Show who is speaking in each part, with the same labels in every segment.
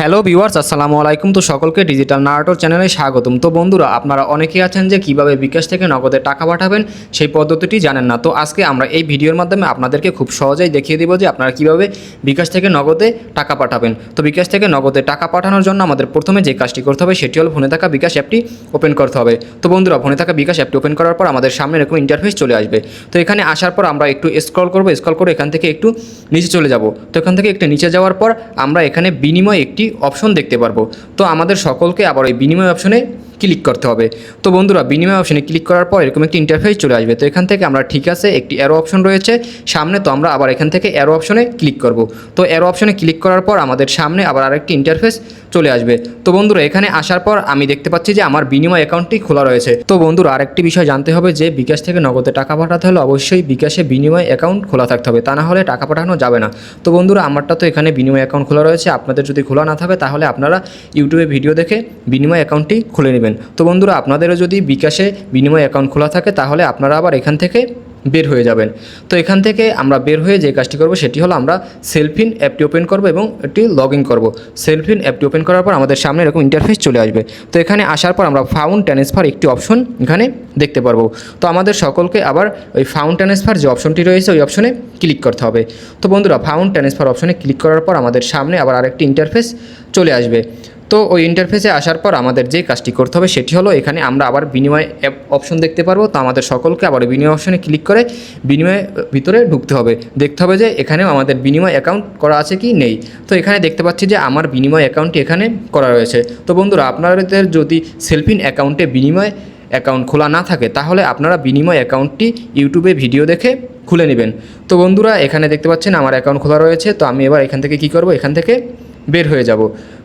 Speaker 1: Hello viewers, আসসালামু আলাইকুম। তো সকলকে ডিজিটাল নারাটোর চ্যানেলে স্বাগতম। তো বন্ধুরা, আপনারা অনেকেই আছেন যে কীভাবে বিকাশ থেকে নগদে টাকা পাঠাবেন, সেই পদ্ধতিটি জানেন না। তো আজকে আমরা এই ভিডিওর মাধ্যমে আপনাদেরকে খুব সহজেই দেখিয়ে দেবো যে আপনারা কীভাবে বিকাশ থেকে নগদে টাকা পাঠাবেন। তো বিকাশ থেকে নগদে টাকা পাঠানোর জন্য আমাদের প্রথমে যে কাজটি করতে হবে, সেটি হলো ফোনে থাকা বিকাশ অ্যাপটি ওপেন করতে হবে। তো বন্ধুরা, ফোনে থাকা বিকাশ অ্যাপটি ওপেন করার পর আমাদের সামনে এরকম ইন্টারফেস চলে আসবে। তো এখানে আসার পর আমরা একটু স্ক্রল করব, স্ক্রল করে এখান থেকে একটু নিচে চলে যাব। তো এখান থেকে একটু নিচে যাওয়ার পর আমরা এখানে বিনিময় একটি অপশন দেখতে পারব। তো আমাদের সকলকে আবার ওই বিনিময় অপশনে ক্লিক করতে হবে। তো বন্ধুরা, বিনিময় অপশনে ক্লিক করার পর এরকম একটি ইন্টারফেস চলে আসবে। তো এখান থেকে আমরা ঠিক আছে একটি অ্যারো অপশন রয়েছে। সামনে তো আমরা আবার এখান থেকে অ্যারো অপশনে ক্লিক করব। তো অ্যারো অপশনে ক্লিক করার পর আমাদের সামনে আবার আরেকটি ইন্টারফেস চলে আসবে। তো বন্ধুরা, এখানে আসার পর আমি দেখতে পাচ্ছি যে আমার বিনিময় অ্যাকাউন্টটি খোলা রয়েছে। তো বন্ধুরা, আরেকটি বিষয় জানতে হবে যে বিকাশ থেকে নগদে টাকা পাঠাতে হলে অবশ্যই বিকাশে বিনিময় অ্যাকাউন্ট খোলা থাকতে হবে। তা না হলে টাকা পাঠানো যাবে না। তো বন্ধুরা, আমারটা তো এখানে বিনিময় অ্যাকাউন্ট খোলা রয়েছে। আপনাদের যদি খোলা না থাকে, তাহলে আপনারা ইউটিউবে ভিডিও দেখে বিনিময় অ্যাকাউন্টটি খুলে নেবেন। তো বন্ধুরা, আপনাদেরও যদি বিকাশে বিনিময় অ্যাকাউন্ট খোলা থাকে, তাহলে আপনারা আবার এখান থেকে বের হয়ে যাবেন। তো এখান থেকে আমরা বের হয়ে যে কাজটি করব, সেটি হলো আমরা সেলফিন অ্যাপটি ওপেন করব এবং এটি লগ ইন করব সেলফিন অ্যাপটি ওপেন করার পর আমাদের সামনে এরকম ইন্টারফেস চলে আসবে। তো এখানে আসার পর আমরা ফাউন্ড ট্রান্সফার একটি অপশন এখানে দেখতে পারব। তো আমাদের সকলকে আবার ওই ফাউন্ড ট্রান্সফার যে অপশনটি রয়েছে, ওই অপশনে ক্লিক করতে হবে। তো বন্ধুরা ফাউন্ড ট্রান্সফার অপশনে ক্লিক করার পর আমাদের সামনে আবার আরেকটি ইন্টারফেস চলে আসবে। তো ওই ইন্টারফেসে আসার পর আমাদের যে কাজটি করতে হবে সেটি হলো এখানে আমরা আবার বিনিময় অ্যাপ অপশন দেখতে পারব। তো আমাদের সকলকে আবার বিনিময় অপশনে ক্লিক করে বিনিময় ভিতরে ঢুকতে হবে। দেখতে হবে যে এখানেও আমাদের বিনিময় অ্যাকাউন্ট করা আছে কি নেই। তো এখানে দেখতে পাচ্ছি যে আমার বিনিময় অ্যাকাউন্টটি এখানে করা রয়েছে। তো বন্ধুরা, আপনাদের যদি সেলফিন অ্যাকাউন্টে বিনিময় অ্যাকাউন্ট খোলা না থাকে, তাহলে আপনারা বিনিময় অ্যাকাউন্টটি ইউটিউবে ভিডিও দেখে খুলে নেবেন। তো বন্ধুরা, এখানে দেখতে পাচ্ছেন আমার অ্যাকাউন্ট খোলা রয়েছে। তো আমি এবার এখান থেকে কি করব? এখান থেকে বের হয়ে যাব।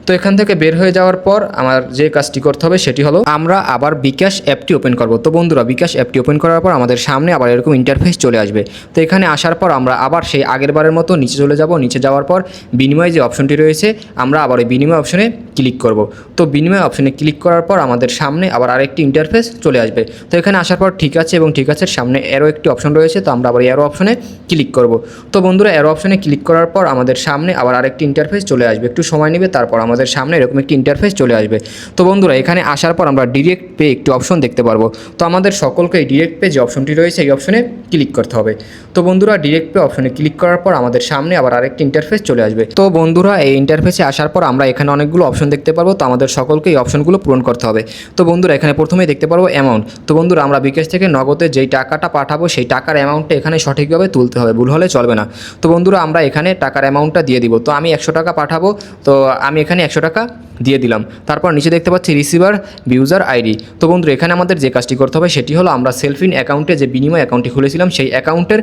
Speaker 1: তো এখান থেকে বের হয়ে যাওয়ার পর আমার যে কাজটি করতে হবে সেটি হলো, আমরা আবার বিকাশ অ্যাপটি ওপেন করব। তো বন্ধুরা, বিকাশ অ্যাপটি ওপেন করার পর আমাদের সামনে আবার এরকম ইন্টারফেস চলে আসবে। তো এখানে আসার পর আমরা আবার সেই আগের বারের মতো নিচে চলে যাব। নিচে যাওয়ার পর বিনিময় যে অপশনটি রয়েছে, আমরা আবার ওই বিনিময় অপশনে ক্লিক করব। তো বিনিময় অপশনে ক্লিক করার পর আমাদের সামনে আবার আরেকটি ইন্টারফেস চলে আসবে। তো এখানে আসার পর ঠিক আছে এবং ঠিক আছে, সামনে এরও একটি অপশন রয়েছে, তো আমরা আবার এরো অপশনে ক্লিক করব। তো বন্ধুরা এরো অপশনে ক্লিক করার পর আমাদের সামনে আবার আরেকটি ইন্টারফেস চলে আসবে। একটু সময় নেবে, তারপর আমাদের সামনে এরকম একটি ইন্টারফেস চলে আসবে। তো বন্ধুরা, এখানে আসার পর আমরা ডিরেক্ট পে একটি অপশন দেখতে পারব। তো আমাদের সকলকে এই ডিরেক্ট পে যে অপশনটি রয়েছে, এই অপশনে ক্লিক করতে হবে। তো বন্ধুরা ডিরেক্ট পে অপশনে ক্লিক করার পর আমাদের সামনে আবার আরেকটি ইন্টারফেস চলে আসবে। তো বন্ধুরা, এই ইন্টারফেসে আসার পর আমরা এখানে অনেকগুলো অপশন দেখতে পারব। তো আমাদের সকলকে এই অপশনগুলো পূরণ করতে হবে। তো বন্ধুরা, এখানে প্রথমেই দেখতে পারব অ্যামাউন্ট তো বন্ধুরা, আমরা বিকাশ থেকে নগদে যেই টাকাটা পাঠাবো, সেই টাকার অ্যামাউন্টটা এখানে সঠিকভাবে তুলতে হবে। ভুল হলে চলবে না। তো বন্ধুরা, আমরা এখানে টাকার অ্যামাউন্টটা দিয়ে দিব। তো আমি একশো টাকা পাঠাবো। তো আমি এখানে একশো টাকা দিয়ে দিলাম। তারপর নিচে দেখতে পাচ্ছি রিসিভার ইউজার আইডি তো বন্ধু এখানে আমাদের যে কাজটি করতে হবে সেটি হলো আমরা সেলফিন অ্যাকাউন্টে যে বিনিময় অ্যাকাউন্টটি খুলেছিলাম, সেই অ্যাকাউন্টের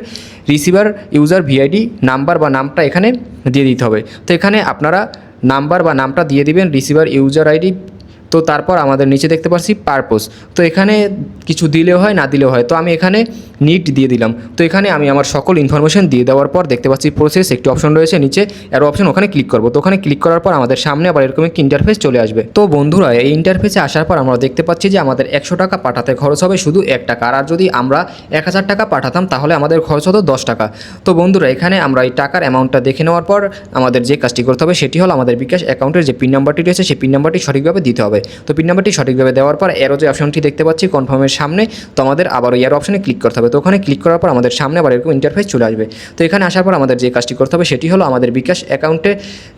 Speaker 1: রিসিভার ইউজার ভিআইডি নাম্বার বা নামটা এখানে দিয়ে দিতে হবে। তো এখানে আপনারা নাম্বার বা নামটা দিয়ে দিবেন রিসিভার ইউজার আইডি তো তারপর আমাদের নিচে দেখতে পাচ্ছি পারপোজ তো এখানে কিছু দিলেও হয়, না দিলেও হয়। তো আমি এখানে নিট দিয়ে দিলাম। তো এখানে আমি আমার সকল ইনফরমেশন দিয়ে দেওয়ার পর দেখতে পাচ্ছি প্রসেস একটি অপশন রয়েছে নিচে এর অপশন ওখানে ক্লিক করব। তো ওখানে ক্লিক করার পর আমাদের সামনে আবার এরকম একটি ইন্টারফেস চলে আসবে। তো বন্ধুরা, এই ইন্টারফেসে আসার পর আমরা দেখতে পাচ্ছি যে আমাদের একশো টাকা পাঠাতে খরচ হবে শুধু এক টাকা। আর যদি আমরা এক হাজার টাকা পাঠাতাম, তাহলে আমাদের খরচ হতো দশ টাকা। তো বন্ধুরা, এখানে আমরা এই টাকার অ্যামাউন্টটা দেখে নেওয়ার পর আমাদের যে কাজটি করতে হবে, সেটি হলো আমাদের বিকাশ অ্যাকাউন্টের যে পিন নাম্বারটি রয়েছে, সেই পিন নাম্বারটি সঠিকভাবে দিতে হবে। তো পিন নাম্বারটি সঠিকভাবে দেওয়ার পর এরও যে অপশনটি দেখতে পাচ্ছি কনফার্মের সামনে, তো আমাদের আবার ওই এর অপশনে ক্লিক করতে হবে। তো ওখানে ক্লিক করার পর আমাদের সামনে আবার এরকম ইন্টারফেস চলে আসবে। তো এখানে আসার পর আমাদের যে কাজটি করতে হবে, সেটি হলো আমাদের বিকাশ অ্যাকাউন্টে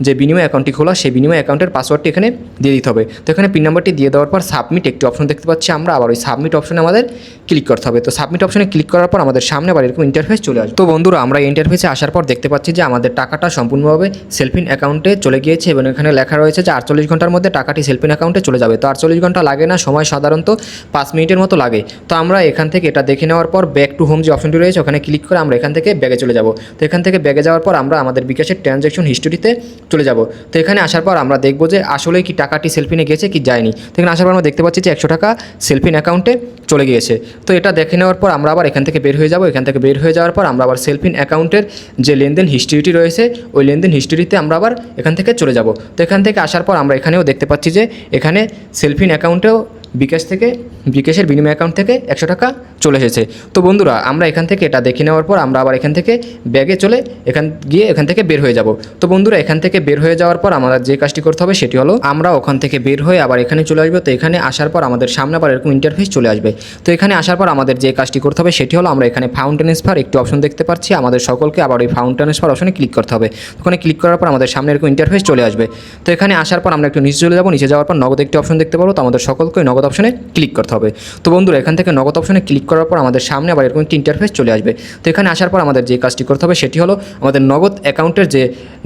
Speaker 1: যে বিনিময় অ্যাকাউন্টটি খোলা, সেই বিনিময় অ্যাকাউন্টের পাসওয়ার্ডটি এখানে দিয়ে দিতে হবে। তো এখানে পিন নাম্বারটি দিয়ে দেওয়ার পর সাবমিট একটি অপশন দেখতে পাচ্ছি আমরা, আবার ওই সাবমিট অপশনে আমাদের ক্লিক করতে হবে। তো সাবমিট অপশনে ক্লিক করার পর আমাদের সামনে আবার এরকম ইন্টারফেস চলে আসবে। তো বন্ধুরা, আমরা ইন্টারফেসে আসার পর দেখতে পাচ্ছি যে আমাদের টাকাটা সম্পূর্ণভাবে সেলফিন অ্যাকাউন্টে চলে গিয়েছে এবং এখানে লেখা রয়েছে যে আটচল্লিশ ঘণ্টার মধ্যে টাকাটি সেলফিন অ্যাকাউন্টে চলে যাবে। তো আটচল্লিশ ঘণ্টা লাগে না, সময় সাধারণত পাঁচ মিনিটের মতো লাগে। তো আমরা এখান থেকে এটা দেখে নেওয়ার পর ব্যাক টু হোম যে অপশনটি রয়েছে, ওখানে ক্লিক করে আমরা এখান থেকে ব্যাগে চলে যাব। তো এখান থেকে ব্যাগে যাওয়ার পর আমরা আমাদের বিকাশের ট্রানজ্যাকশন হিস্টোরিতে চলে যাব। তো এখানে আসার পর আমরা দেখব যে আসলে কি টাকাটি সেলফিনে গেছে কি যায়নি। তো এখানে আসার পর আমরা দেখতে পাচ্ছি যে একশো টাকা সেলফিন অ্যাকাউন্টে চলে গিয়েছে। তো এটা দেখে নেওয়ার পর আমরা আবার এখান থেকে বের হয়ে যাব। এখান থেকে বের হয়ে যাওয়ার পর আমরা আবার সেলফিন অ্যাকাউন্টের যে লেনদেন হিস্ট্রিটি রয়েছে, ওই লেনদেন হিস্ট্রিতে আমরা আবার এখান থেকে চলে যাব। তো এখান থেকে আসার পর আমরা এখানেও দেখতে পাচ্ছি যে এখানে সেলফিন অ্যাকাউন্টেও বিকাশ থেকে, বিকাশের বিনিময় অ্যাকাউন্ট থেকে একশো টাকা চলে এসেছে। তো বন্ধুরা, আমরা এখান থেকে এটা দেখে নেওয়ার পর আমরা আবার এখান থেকে ব্যাগে চলে এখান, গিয়ে এখান থেকে বের হয়ে যাব। তো বন্ধুরা, এখান থেকে বের হয়ে যাওয়ার পর আমাদের যে কাজটি করতে হবে সেটি হলো আমরা ওখান থেকে বের হয়ে আবার এখানে চলে আসব। তো এখানে আসার পর আমাদের সামনে আবার এরকম ইন্টারফেস চলে আসবে। তো এখানে আসার পর আমাদের যে কাজটি করতে হবে সেটি হলো আমরা এখানে ফাউন্টেন স্পার একটি অপশন দেখতে পাচ্ছি। আমাদের সকলকে আবার ওই ফাউন্টেন স্পার অপশনে ক্লিক করতে হবে। ওখানে ক্লিক করার পর আমাদের সামনে এরকম ইন্টারফেস চলে আসবে। তো এখানে আসার পর আমরা একটু নিচে চলে যাব। নিচে যাওয়ার পর নগদ একটি অপশন দেখতে পাবো। তো আমাদের সকলকে ওই নগদ অপশনে ক্লিক করতে হবে। তো বন্ধুরা, এখান থেকে নগদ অপশনে ক্লিক করার পর আমাদের সামনে আবার এরকম একটি ইন্টারফেস চলে আসবে। তো এখানে আসার পর আমাদের যে কাজটি করতে হবে সেটি হলো আমাদের নগদ অ্যাকাউন্টের যে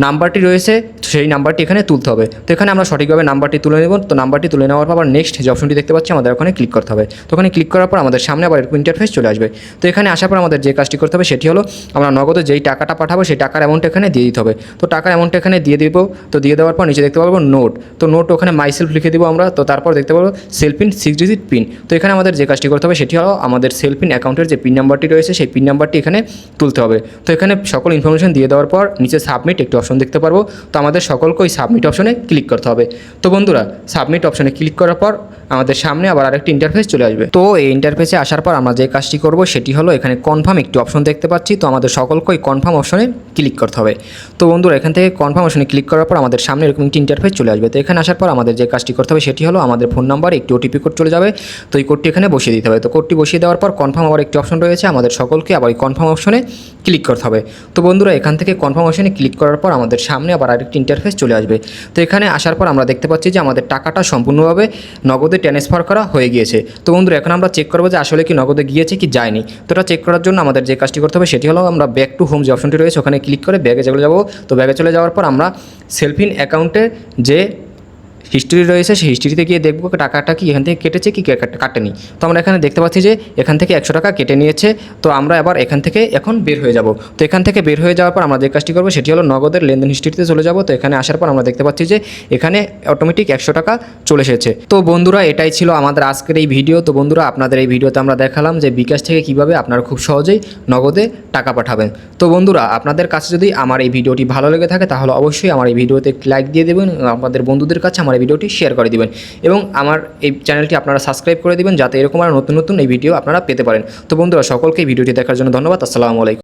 Speaker 1: নাম্বারটি রয়েছে সেই নাম্বারটি এখানে তুলতে হবে। তো এখানে আমরা সঠিকভাবে নাম্বারটি তুলে নেব। তো নাম্বারটি তুলে নেওয়ার পর আবার নেক্সট যে অপশনটি দেখতে পাচ্ছি, আমাদের ওখানে ক্লিক করতে হবে। তো ওখানে ক্লিক করার পর আমাদের সামনে আবার এরকম ইন্টারফেস চলে আসবে। তো এখানে আসার পর আমাদের যে কাজটি করতে হবে সেটি হলো, আমরা নগদে যেই টাকাটা পাঠাবো সেই টাকার অ্যামাউন্ট এখানে দিয়ে দিতে হবে। তো টাকার অ্যামাউন্ট এখানে দিয়ে দিব। তো দিয়ে দেওয়ার পর নিচে দেখতে পাবো নোট তো নোট ওখানে মাই সেলফ লিখে দিব আমরা। তো তারপর দেখতে পাবো সেল পিন সিক্স ডিজিট পিন তো এখানে আমাদের যে কাজটি করতে হবে সেটি হলো, আমাদের সেল পিন অ্যাকাউন্টের যে পিন নাম্বারটি রয়েছে সেই পিন নাম্বারটি এখানে তুলতে হবে। তো এখানে সকল ইনফরমেশন দিয়ে দেওয়ার পর নিচে সাবমিট একটি অপশন দেখতে পারব। তো আমাদের সকলকে ওই সাবমিট অপশনে ক্লিক করতে হবে। তো বন্ধুরা সাবমিট অপশনে ক্লিক করার পর আমাদের সামনে আবার আরেকটি ইন্টারফেস চলে আসবে। তো এই ইন্টারফেসে আসার পর আমরা যে কাজটি করব সেটি হলো এখানে কনফার্ম একটি অপশন দেখতে পাচ্ছি। তো আমাদের সকলকে ওই কনফার্ম অপশনে ক্লিক করতে হবে। তো বন্ধুরা, এখান থেকে কনফার্ম অপশনে ক্লিক করার পর আমাদের সামনে এরকম একটি ইন্টারফেস চলে আসবে। তো এখানে আসার পর আমাদের যে কাজটি করতে হবে সেটি হলো আমাদের ফোন নাম্বার একটি ওটিপি কোড চলে যাবে। তো এই কোডটি এখানে বসিয়ে দিতে হবে। তো কোডটি বসিয়ে দেওয়ার পর কনফার্ম আবার একটি অপশন রয়েছে। আমাদের সকলকে আবার এই কনফার্ম অপশনে ক্লিক করতে হবে। তো বন্ধুরা, এখান থেকে কনফার্ম অপশনে ক্লিক করার পর আমাদের সামনে আবার আরেকটি ইন্টারফেস চলে আসবে। তো এখানে আসার পর আমরা দেখতে পাচ্ছি যে আমাদের টাকাটা সম্পূর্ণভাবে নগদে ট্রান্সফার করা হয়ে গিয়েছে। তো বন্ধুরা, এখন আমরা চেক করব যে আসলে কি নগদে গিয়েছে কি যায়নি। তো এটা চেক করার জন্য আমাদের যে কাজটি করতে হবে সেটি হলো আমরা ব্যাক টু হোম যে অপশনটি রয়েছে, ওখানে ক্লিক করে ব্যাগে চলে যাব। তো ব্যাগে চলে যাওয়ার পর আমরা সেলফিন অ্যাকাউন্টে যে হিস্ট্রি রয়েছে, সেই হিস্ট্রিতে গিয়ে দেখব টাকাটা কি, এখান থেকে কেটেছে কি কাটেনি। তো আমরা এখানে দেখতে পাচ্ছি যে এখান থেকে একশো টাকা কেটে নিয়েছে। তো আমরা এবার এখান থেকে এখন বের হয়ে যাব। তো এখান থেকে বের হয়ে যাওয়ার পর আমরা যে কাজটি করব, সেটি হলো নগদের লেনদেন হিস্ট্রিতে চলে যাব। তো এখানে আসার পর আমরা দেখতে পাচ্ছি যে এখানে অটোমেটিক একশো টাকা চলে এসেছে। তো বন্ধুরা, এটাই ছিল আমাদের আজকের এই ভিডিও তো বন্ধুরা, আপনাদের এই ভিডিওতে আমরা দেখালাম যে বিকাশ থেকে কীভাবে আপনারা খুব সহজেই নগদে টাকা পাঠাবেন। তো বন্ধুরা, আপনাদের কাছে যদি আমার এই ভিডিওটি ভালো লেগে থাকে, তাহলে অবশ্যই আমার এই ভিডিওতে একটি লাইক দিয়ে দেবেন। আপনাদের বন্ধুদের কাছে আমার এই ভিডিওটি শেয়ার করে দিবেন। এবং আমার এই চ্যানেলটি আপনারা সাবস্ক্রাইব করে দিবেন, যাতে এরকম আর নতুন নতুন এই ভিডিও আপনারা পেতে পারেন। তো বন্ধুরা, সকলকে ভিডিওটি দেখার জন্য ধন্যবাদ। আসসালামু আলাইকুম।